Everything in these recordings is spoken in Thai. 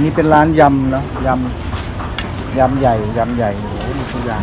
นนี้เป็นร้านยำเนาะยำยำใหญ่ยำใหญ่โอ้โหมีทุกอย่าง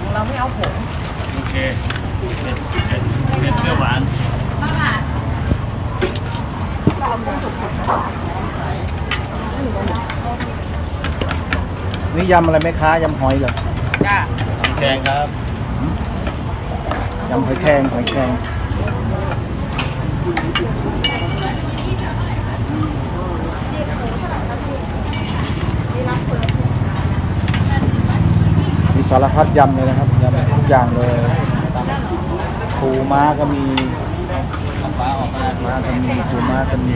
ของเราไม่เอาผงโอเคเผ็ดเผ็ดเผ็ดเปรี้ยวหวานนี่ยำอะไรไหมคะยำหอยเหรอจ้ามีแกงครับ ยำหอยแครงหอยแครงมีสารพัดยำเลยนะครับยำทุกอย่างเลยปูม้าก็มีม้าก็มีปูม้าก็มี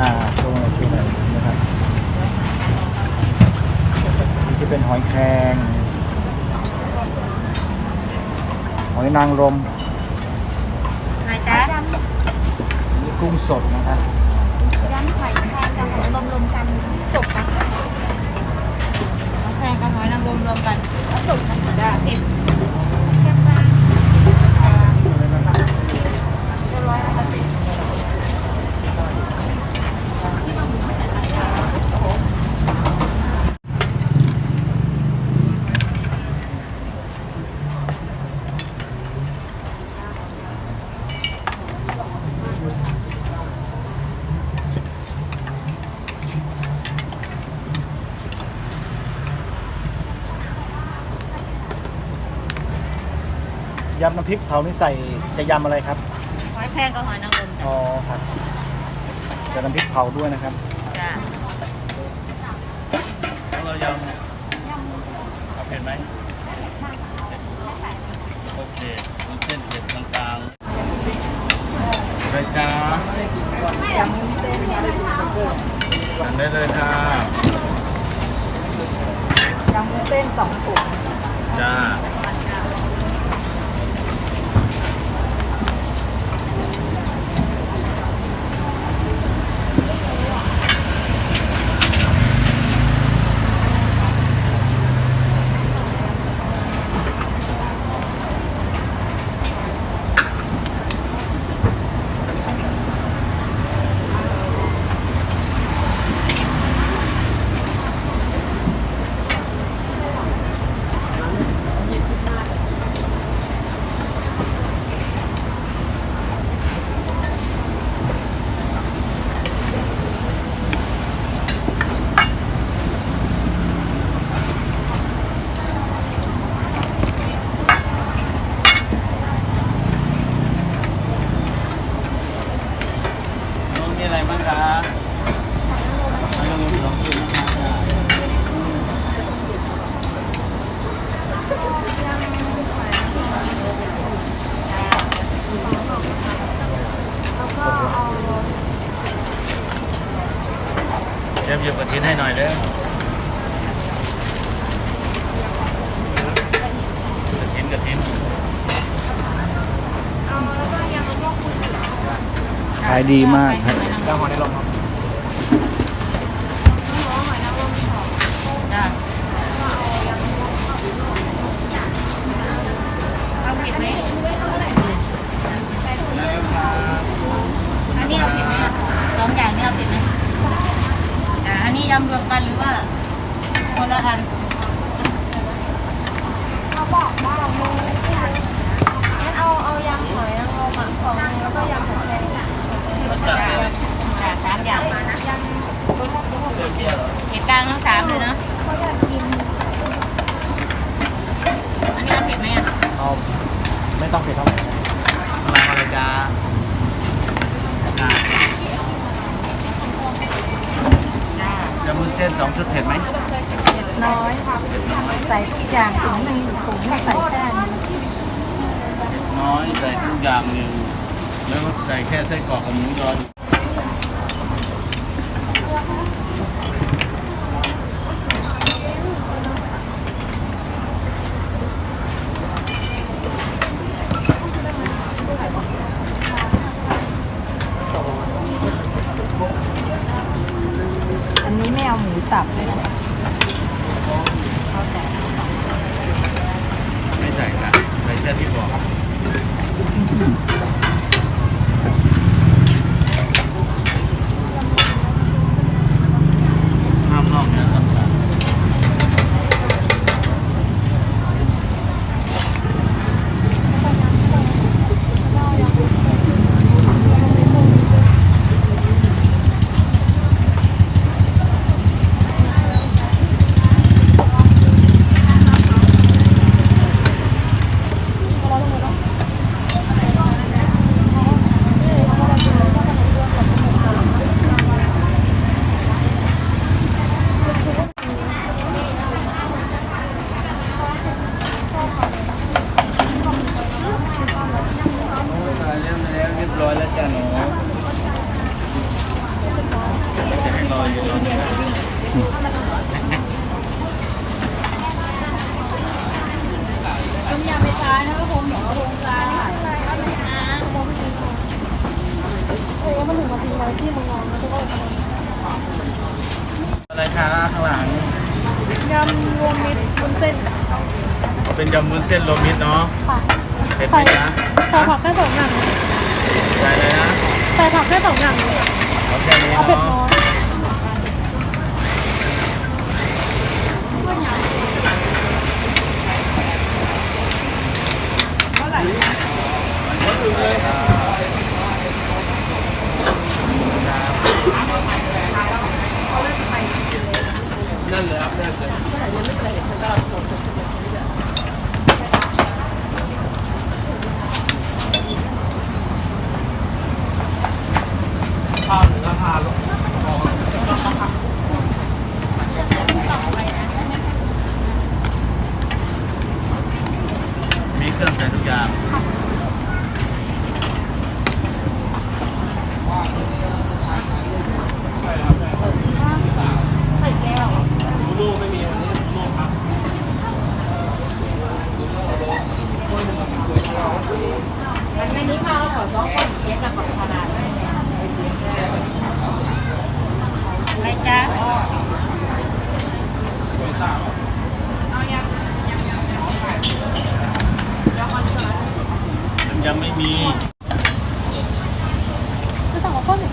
อ่าช่วงไหนช่วไหนนะครับนี่เป็นหอยแครง หอยนางรมไหนจ๊ะนี่กุ้งสดนะครับยำไข่แทนกับหอมรวมๆกันจบกันแพงกับหอยนางรมรวมกันแล้วจบกันจ้าเผ็ด แค่ปลาจะร้อยละสิบ ยำ น้ำพริกเผานี่ใส่จะยำอะไรครับ หอยแพงกับหอยนางรมอ๋อครับจะน้ำพริกเผาด้วยนะครับจ้าแล้วเรายำเอาเผ็ดไหมโอเควุ้นเส้นเผ็ดกลางๆได้จ้าสั่งได้เลยค่ะยำวุ้นเส้นสองถุงจ้า น้องมีอะไรบ้างคะไม่ต้องมีลองกินนะคะ แล้วก็เอา เชฟหยิบกระทิ้นให้หน่อยเด้อกระทิ้นกระทิ้น เอาแล้วก็ยำมะม่วงคุณ ขายดีมากครับจ้าหอยนางรมจ้าเอาเผ็ดไหมอันนี้เอาเผ็ดไหมอะสองอย่างนี้เอาเผ็ดไหมอ่าอันนี้ยำรวมกันหรือว่าคนละอัน เขาบอกว่าเราโมงั้นเอาเอายำหอยนางรมอะของหนึงแล้วก็ยำหอยแครงอะ จ้าจ้าสามอย่างเหตุการณ์ทั้งสามเลยเนาะอันนี้เอาเผ็ดไหมอะเอาไม่ต้องเผ็ดเท่าไหร่มาอะไรจ้าจ้จ้าจะมุนเส้นสองชุดเผ็ดไหมน้อยค่ะใส่ทุกอย่างถุงหนึ่งถุงใส่แค่นี้น้อยใส่ทุกอย่างหนึ่ง แล้วก็ใส่แค่ไส้กรอกกับหมูยอ อันนี้ไม่เอาหมูสับเลยนะ ไม่ใส่ค่ะใส่แค่ที่บอก โฮมเหรอโฮมจ้าเออมันถึงมาทีไรที่มึงงงแล้วก็อะไรคะข้างหลังยำรวมมิตรวุ้นเส้นเป็นยำวุ้นเส้นโรวมมิตรเนาะค่ะเผ็ดไหมใส่จ๊ะใส่ผักแค่สองอย่างใส่เลยนะใส่ผักแค่สองอย่างเอาแค่นี้เอาเผ็ดเนาะ น้อย นั่นเลยครับนั่นเลยข้าวหรือราคาลงมี เครื่องใส่ทุกอย่าง ใส่แก้ว ลูกไม่มีวันนี้ลูกครับ มันไม่นี้ข้าวขอสองคนเย็บกับของขนาดอะไรจ๊ะ มันยังไม่มีจะสั่งกับข้าวหนึ่ง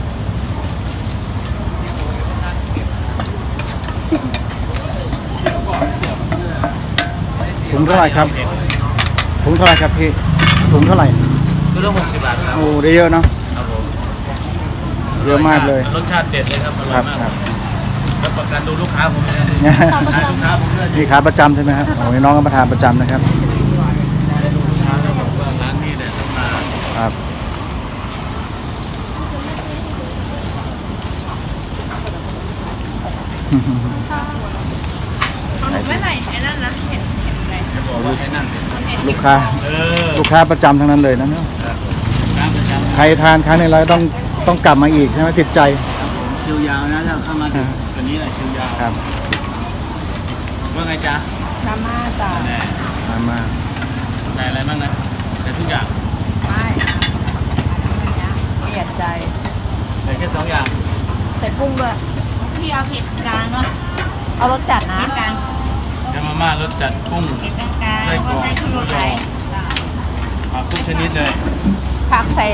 ถุงเท่าไหร่ครับถุงเท่าไหร่ครับพี่ถุงเท่าไหร่ก็ละหกสิบบาทครับโอ้ได้เยอะเนาะครับผมเยอะมากเลยรสชาติเด็ดเลยครับอร่คอรัยบมากครับรับประกันดูลูกค้าผมเลยนะเนี่ยขายลูกค้าผมเลยนี่ขาประจำใช่ไหมครับโอ้ยน้องก็มาทานประจำนะครับ ลูกค้าแล้วบอกว่าร้านนี้เนี่ยต้องมา ครับ ของหนูไม่ใส่ไอ้นั่นนะเห็นเห็นเลยจะบอกว่าให้นั่งลูกค้า เออลูกค้าประจำทั้งนั้นเลยนะเนี่ยครับร้านประจำใครทานครั้งหนึงแล้วต้องต้องกลับมาอีกใช่ไหมติดใจครับผมคิวยาวนะถ้าเข้ามาถึงตัวนี้แหละคิวยาวครับว่าไงจ๊ะมาม่าจ้ะแน่มามาใส่อะไรบ้างนะใส่ทุกอย่างไม่เปลี่ยนใจ ใส่แค่สองอย่างใส่กุ้งด้วย พี่เอาเผ็ดกลางเนาะเอารสจัดนะกลางยำมาม่ารสจัดกุ้งเผ็ดกลางแล้วก็ใส่ชูรสไหลผักทุกชนิดเลย ผักใส่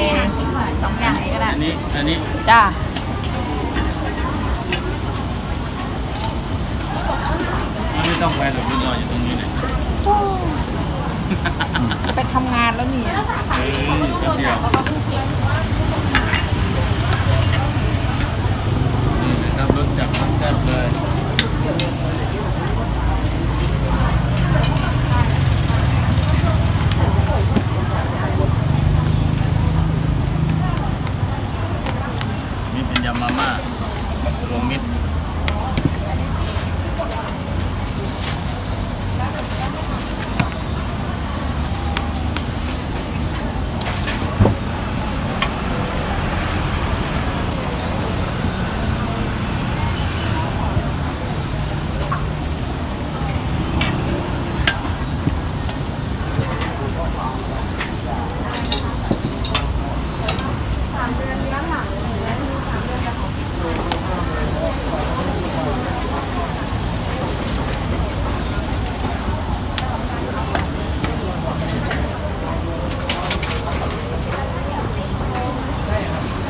สองอย่างนี้ก็ได้อันนี้อันนี้จ้าไม่ต้องไปหรอกพี่รออยู่ตรงนี้เลยไปทำงานแล้วนี่เอออยู่แป๊บเดียวนี่นะครับ รสจัดรสแซ่บเลยนี่เป็นยำมาม่ารวมมิตร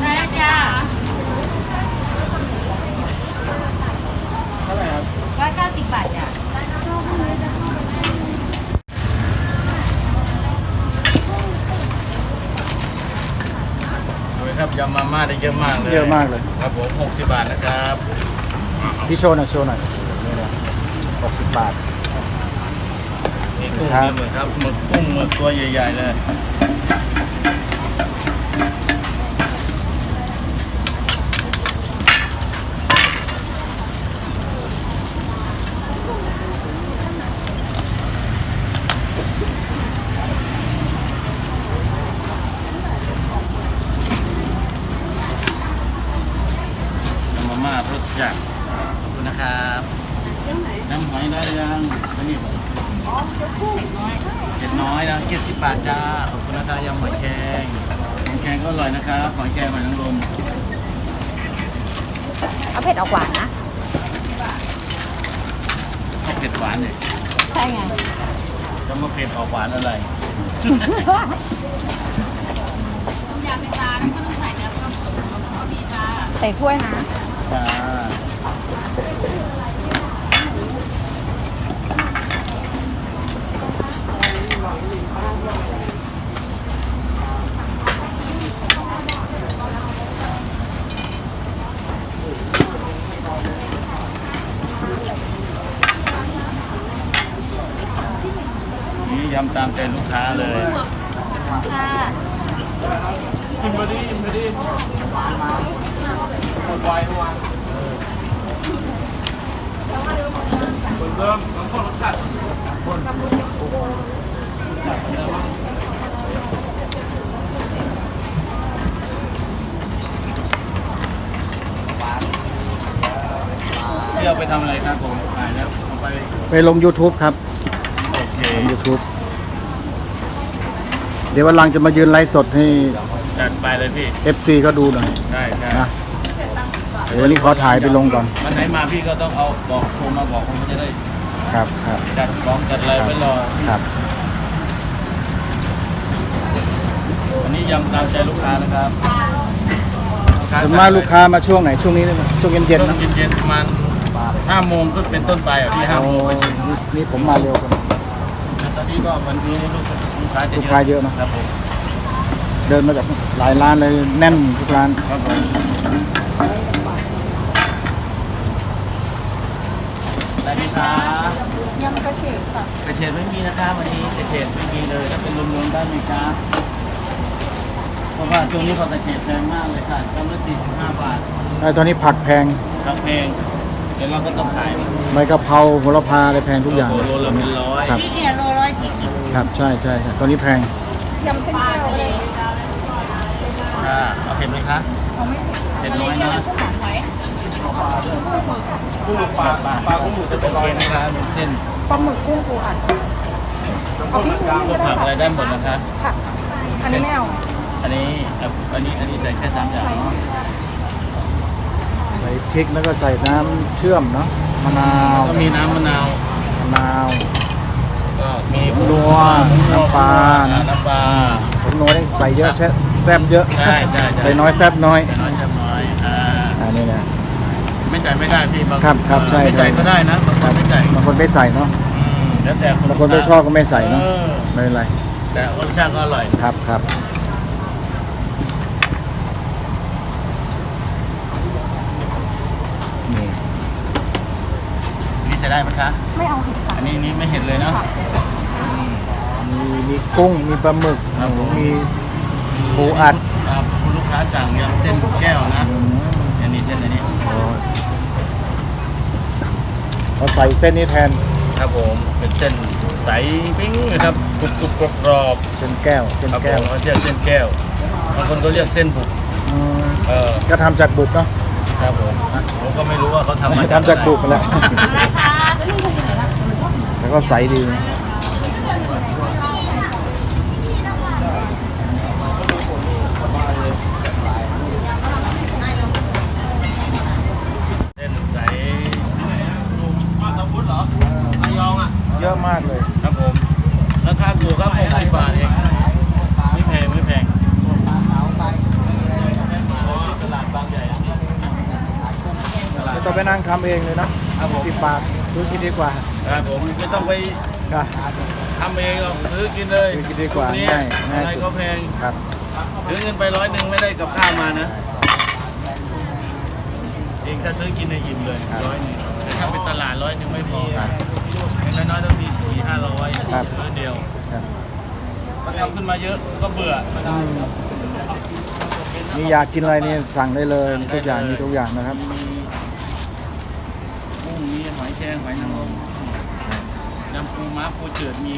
ได้จ้าร้อยเก้าสิบบาทจ้ะ ดูครับยำ มาม่าได้เยอะมากเลยเยอะมากเลย ครับผม60 บาทนะครับพี่โชว์หน่อยโชว์หน่อยนี่นะหกสิบบาทนี่กุ้งครับ มีหมึกครับหมึกกุ้งหมึกตัวใหญ่ๆเลยยำมาม่ารสจัดข อบคุณนะครับน้ำหอยได้ยังอันนี้อ๋อเดี๋ยวกุ้งน้อยเผ็ดน้อยนะเจ็ดสิบบาทจ้าขอบคุณนะคะยำหอยแครงหอยแครงก็อร่อยนะครับหอยแครงหอยนางรมเอาเผ็ดออกหวานนะข้าวเผ็ดหวานเนี่ยใช่ไงจะมาเผ็ดออกหวานอะไรต้มยำเป็นจานแล้วก็ต้องใส่น้ำข้าวข้าวบีจ้าใส่ถ้วยนะจ้า นี่ยำตามใจลูกค้าเลย ค่ะ กินบดีกินบดีหมดไวทุกวันคนเริ่มน้ำข้นรสชาติ ที่เอาไปทำอะไรครับผมถ่ายแล้วเอาไปไปลง YouTube ครับโอเคลง YouTube เดี๋ยววันหลังจะมายืนไลฟ์สดให้ จัดไปเลยพี่ FC เขาดูหน่อยได้ใช่นะเดี๋ยววันนี้ขอถ่ายไปลงก่อน วันไหนมาพี่ก็ต้องเอาบอกโทรมาบอกผมจะได้ ครับครับจัดของจัดอะไรไว้รอครับวันนี้ยำตามใจลูกค้านะครับส่วนมากลูกค้ามาช่วงไหนช่วงนี้ได้ไหมช่วงเย็นเย็ๆนนะเย็นๆประมาณห้าโมงก็เป็นต้นไปอะพี่ห้าโอ้โมงก็จะนี่นี่ผมมาเร็วกันตอนนี้ก็วันนี้ลูกลูกค้าจะลูกค้าเยอะเนอะ ครับผมเดินมาจากหลายร้านเลยแน่นทุกร้าน ครับผม คะยำกระเฉดค่ะกระเฉดไม่มีนะคะวันนี้กระเฉดไม่มีเลยถ้าเป็นรวมๆได้ไหมคะเพราะว่าช่วงนี้เขากระเฉดแพงมากเลยค่ะกำละสี่สิบห้าบาทไอ้ตอนนี้ผักแพงครับแพงเดี๋ยวเราก็ต้องขายใบกะเพราโหระพาอะไรแพงทุกอย่างโอ้โหโลละเป็นร้อยครับที่เนี่ยโลร้อยสี่สิบครับใช่ใช่ครับตอนนี้แพงยำเส้นแก้วเลยค่ะเอาเผ็ดไหมคะเผ็ดน้อยนะกุ้งหอมหอย กุ้งปลาปลาปลากุ้งหมูจะเป็นร้อยนะคะเป็นเส้นปลาหมึกกุ้งปูอัดเอาพี่ปูพวกผักอะไรได้หมดนะคะ ผักอันนี้ไม่เอาอันนี้เอาอันนี้อันนี้ใส่แค่สามอย่างเนาะใส่พริกแล้วก็ใส่น้ำเชื่อมเนาะมะนาวก็มีน้ำมะนาวมะนาว ก็มีนัวน้ำปลา น้ำปลา ผมน้อยใส่เยอะแซ่บแซ่บเยอะใช่ใช่ใช่ ใส่น้อยแซ่บน้อยใส่น้อยแซ่บน้อยอ่า อันนี้นะ ไม่ใส่ไม่ได้พี่บางครับครับใช่ไม่ใส่ใช่ก็ได้นะบางคนไม่ใส่บางคนไม่ใส่เนาะอืมแล้วแต่บางคนไม่ชอบก็ไม่ใส่เนาะออไม่เป็นไรแต่รสชาติก็อร่อยครับครับนี่นี่ใส่ได้ไหมคะไม่เอาเผ็ดค่ะอันนี้นี่ไม่เห็นเลยเนาะอืมมีมีกุ้งมีปลาหมึกครับผมมีปูอัดครับคุณลูกค้าสั่งยำเส้นแก้วนะอืมอันนี้เส้นอันนี้ โอ้เขาใส่เส้นนี้แทนครับผมเป็นเส้นใสปิ้งนะครับกรุบกรุบกรอบกรอบเส้นแก้วเส้นครับผแก้วมเขาเรียกเส้นแก้วบางคนก็เรียกเส้นบุกอืมเออก็ทำจากบุกเนาะ ครับผมผมก็ไม่รู้ว่าเขาทำมาทำจากบุกอะแหละราคาก็นี่คืออะไรนะแล้วก็ใสดีเส้นใสบ้านตะพุธเหรอระยองอะ เยอะมากเลย ครับผมราคาถูกครับ60บาทเองไม่แพงไม่แพงตลาดบางใหญ่ตลาดไม่ต้องไปนั่งทำเองเลยนะครับผมสิบบาทซื้อกินดีกว่าครับผมไม่ต้องไปครับทำเองหรอกซื้อกินเลยซื้อกินดีกว่าช่งนี้ง่ายง่ายอะไรสุดก็แพงครับซื้อเงินไปร้อยหนึ่งไม่ได้กับข้าวมานะเองถ้าซื้อกินในยอิ่มเลยร้อยหนึ่งแต่ถ้าเป็นตลาดร้อยหนึ่งไม่พอเป็นน้อยๆต้องมีสี่ห้า ร้อยซื้อเดียวครับพอทำขึ้นมาเยอะก็เบื่ออืมนี่อยากกินอะไรนี่สั่งได้เลยมีทุกอย่างมีทุกอย่างนะครับมีกุ้งมีหอยแครงหอยนางรมยำปูม้าปูจืดมี